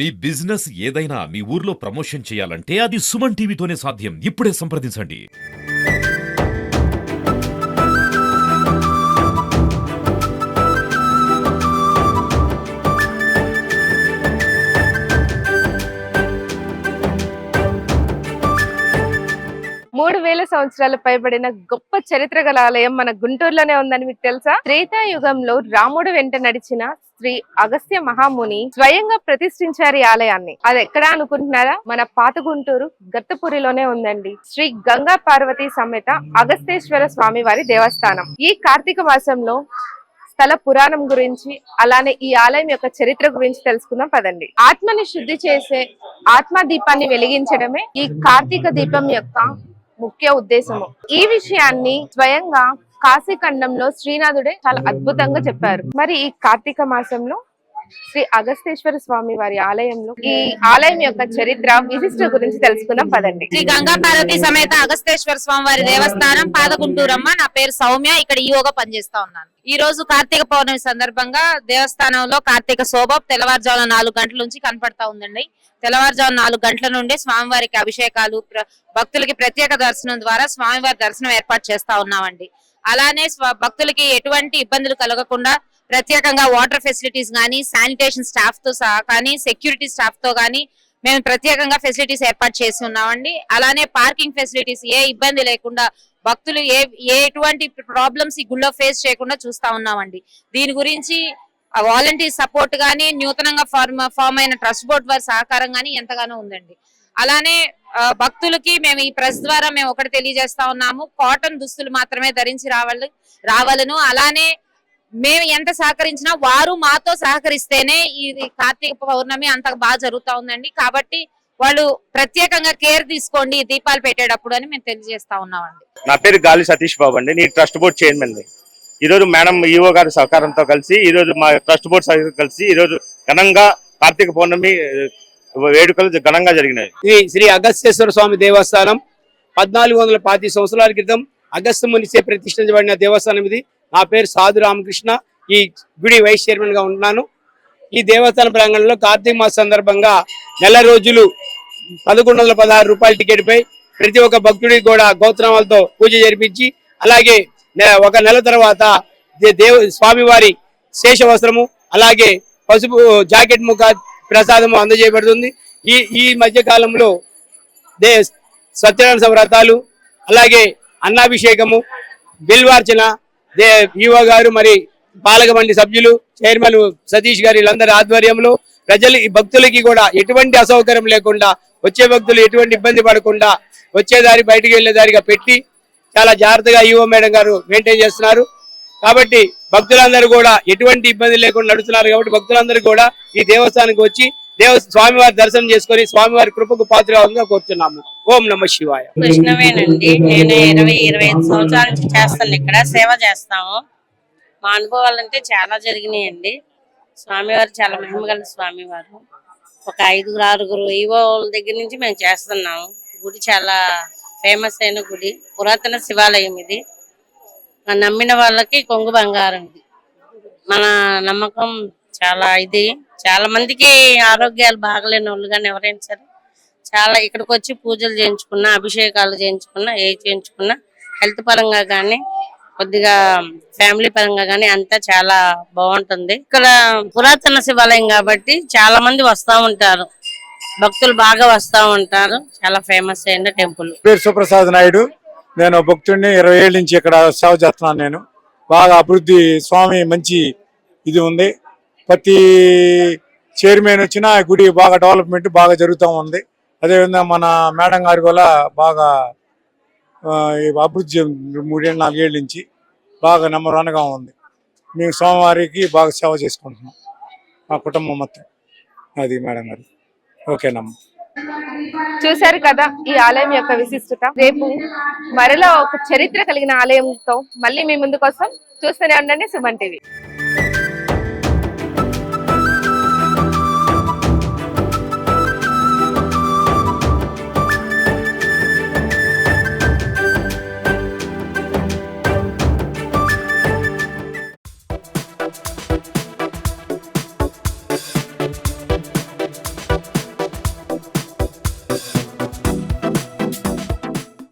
మీ business ఏదైనా మీ ఊర్లో promotion చేయాలంటే అది సుమన్ టీవీతోనే సాధ్యం. ఇప్పుడే సంప్రదించండి. మూడు వేల సంవత్సరాలు పైబడిన గొప్ప చరిత్ర గల ఆలయం మన గుంటూరులోనే ఉందని మీకు తెలుసా? త్రేతాయుగంలో రాముడు వెంట నడిచిన శ్రీ అగస్త్య మహాముని స్వయంగా ప్రతిష్ఠించారు ఈ ఆలయాన్ని. అది ఎక్కడ అనుకుంటున్నారా? మన పాత గుంటూరు గత్తపురిలోనే ఉందండి. శ్రీ గంగా పార్వతి సమేత అగస్తేశ్వర స్వామి వారి దేవస్థానం. ఈ కార్తీక మాసంలో స్థల పురాణం గురించి అలానే ఈ ఆలయం యొక్క చరిత్ర గురించి తెలుసుకుందాం పదండి. ఆత్మని శుద్ధి చేసే ఆత్మ దీపాన్ని వెలిగించడమే ఈ కార్తీక దీపం యొక్క ముఖ్య ఉద్దేశము. ఈ విషయాన్ని స్వయంగా కాశీఖండంలో శ్రీనాథుడే చాలా అద్భుతంగా చెప్పారు. మరి ఈ కార్తీక మాసంలో శ్రీ అగస్తేశ్వర స్వామి వారి ఆలయంలో ఈ ఆలయం యొక్క చరిత్ర విశిష్ట గురించి తెలుసుకుందాం పదండి. శ్రీ గంగా పార్వతి సమేత అగస్తేశ్వర స్వామి వారి దేవస్థానం పాదగుంటూరమ్మ. నా పేరు సౌమ్య ఇక్కడ ఈవోగా పనిచేస్తా ఉన్నాను. ఈ రోజు కార్తీక పౌర్ణమి సందర్భంగా దేవస్థానంలో కార్తీక శోభ తెల్లవారుజామున నాలుగు గంటల నుంచి కనపడతా ఉందండి. తెల్లవారుజామున నాలుగు గంటల నుండి స్వామివారికి అభిషేకాలు భక్తులకి ప్రత్యేక దర్శనం ద్వారా స్వామివారి దర్శనం ఏర్పాటు చేస్తా ఉన్నామండి. అలానే భక్తులకి ఎటువంటి ఇబ్బందులు కలగకుండా ప్రత్యేకంగా వాటర్ ఫెసిలిటీస్ కానీ శానిటేషన్ స్టాఫ్తో సహా కానీ సెక్యూరిటీ స్టాఫ్తో కానీ మేము ప్రత్యేకంగా ఫెసిలిటీస్ ఏర్పాటు చేసి ఉన్నామండి అలానే పార్కింగ్ ఫెసిలిటీస్ ఏ ఇబ్బంది లేకుండా భక్తులు ఏ ఏ ఎటువంటి ప్రాబ్లమ్స్ ఈ గుళ్ళో ఫేస్ చేయకుండా చూస్తా ఉన్నామండి. దీని గురించి వాలంటీర్ సపోర్ట్ గానీ నూతనంగా ఫార్మ్ ఫామ్ అయిన ట్రస్ట్ బోర్డ్ వారి సహకారం గానీ ఎంతగానో ఉందండి. అలానే భక్తులకి మేము ఈ ప్రెస్ ద్వారా మేము ఒకటి తెలియజేస్తా ఉన్నాము. కాటన్ దుస్తులు మాత్రమే ధరించి రావాలి రావాలను. అలానే మేము ఎంత సహకరించినా వారు మాతో సహకరిస్తేనే ఇది కార్తీక పౌర్ణమి అంత బాగా జరుగుతా ఉందండి. కాబట్టి వాళ్ళు ప్రత్యేకంగా కేర్ తీసుకోండి దీపాలు పెట్టేటప్పుడు అని మేము తెలియజేస్తా ఉన్నామండి. నా పేరు గాలి సతీష్ బాబు అండి. నేను ట్రస్ట్ బోర్డ్ చైర్మన్ ఈరోజు మేడం ఈఓ గారి సహకారంతో కలిసి ఈ రోజు మా ట్రస్ట్ బోర్డ్ కలిసి ఈ రోజు ఘనంగా కార్తీక పౌర్ణమి వేడుకలు ఘనంగా జరిగినాయి. ఇది శ్రీ అగస్త్యేశ్వర స్వామి దేవస్థానం పద్నాలుగు వందల పాతి సంవత్సరాల క్రితం అగస్త్య మునిచే ప్రతిష్ఠించబడిన దేవస్థానం ఇది. నా పేరు సాధు రామకృష్ణ. ఈ గుడి వైస్ చైర్మన్గా ఉంటున్నాను. ఈ దేవస్థాన ప్రాంగణంలో కార్తీక మాస సందర్భంగా నెల రోజులు పదకొండు వందల పదహారు రూపాయల టికెట్ పై ప్రతి ఒక్క భక్తుడికి కూడా గోత్రమాలతో పూజ జరిపించి అలాగే ఒక నెల తర్వాత దేవ స్వామివారి శేష వస్త్రము అలాగే పసుపు జాకెట్ ముఖ ప్రసాదము అందజేయబడుతుంది. ఈ ఈ మధ్య కాలంలో దే సత్యనారాయణ వ్రతాలు అలాగే అన్నాభిషేకము బిల్వార్చన దే ఈవో గారు మరి పాలక మండలి సభ్యులు చైర్మన్ సతీష్ గారి వీళ్ళందరి ఆధ్వర్యంలో ప్రజలు ఈ భక్తులకి కూడా ఎటువంటి అసౌకర్యం లేకుండా వచ్చే భక్తులు ఎటువంటి ఇబ్బంది పడకుండా వచ్చేదారి బయటకు వెళ్ళేదారిగా దారిగా పెట్టి చాలా జాగ్రత్తగా ఈవో మేడం గారు మెయింటైన్ చేస్తున్నారు. కాబట్టి భక్తులందరూ కూడా ఎటువంటి ఇబ్బంది లేకుండా నడుస్తున్నారు కాబట్టి భక్తులందరూ కూడా ఈ దేవస్థానానికి వచ్చి దేవ స్వామివారి దర్శనం చేసుకొని స్వామివారి కృపకు పాత్రగా కోరుతున్నాము ఓం నమ శివాయ. కృష్ణవేనండి నేను ఇరవై ఇరవై ఐదు సంవత్సరాల నుంచి చేస్తాను. ఇక్కడ సేవ చేస్తాము. మా అనుభవాలు అంటే చాలా జరిగినాయండి. స్వామివారు చాలా మహిమగల స్వామివారు. ఒక ఐదుగురు ఆరుగురు ఈవో దగ్గర నుంచి మేము చేస్తున్నాము. గుడి చాలా ఫేమస్ అయిన గుడి. పురాతన శివాలయం ఇది. నమ్మిన వాళ్ళకి కొంగు బంగారం ఇది. మన నమ్మకం చాలా ఇది. చాలా మందికి ఆరోగ్యాలు బాగలేని వాళ్ళు కానీ ఎవరైనా సరే చాలా ఇక్కడికి వచ్చి పూజలు చేయించుకున్నా అభిషేకాలు చేయించుకున్నా ఏ చేయించుకున్నా హెల్త్ పరంగా కానీ కొద్దిగా ఫ్యామిలీ పరంగా కానీ అంతా చాలా బాగుంటుంది. ఇక్కడ పురాతన శివాలయం కాబట్టి చాలా మంది వస్తా ఉంటారు. భక్తులు బాగా వస్తా ఉంటారు. చాలా ఫేమస్ అయిన టెంపుల్. పేరు సుప్రసాద్ నాయుడు. నేను భక్తుడిని ఇరవై ఏళ్ళ నుంచి ఇక్కడ సేవ చేస్తున్నాను నేను. బాగా అభివృద్ధి స్వామి మంచి ఇది ఉంది. ప్రతి చైర్మన్ వచ్చినా గుడి బాగా డెవలప్మెంట్ బాగా జరుగుతూ ఉంది. అదేవిధంగా మన మేడం గారి కూడా బాగా ఈ అభివృద్ధి మూడేళ్ళు నాలుగేళ్ళ నుంచి బాగా నెంబర్ వన్గా ఉంది. మేము స్వామివారికి బాగా సేవ చేసుకుంటున్నాం. మా కుటుంబం మొత్తం. అది మేడం గారు ఓకేనమ్మా. చూశారు కదా ఈ ఆలయం యొక్క విశిష్టత. రేపు మరలా ఒక చరిత్ర కలిగిన ఆలయంతో మళ్ళీ మీ ముందు కోసం చూస్తూనే ఉండండి సుమన్ టీవీ.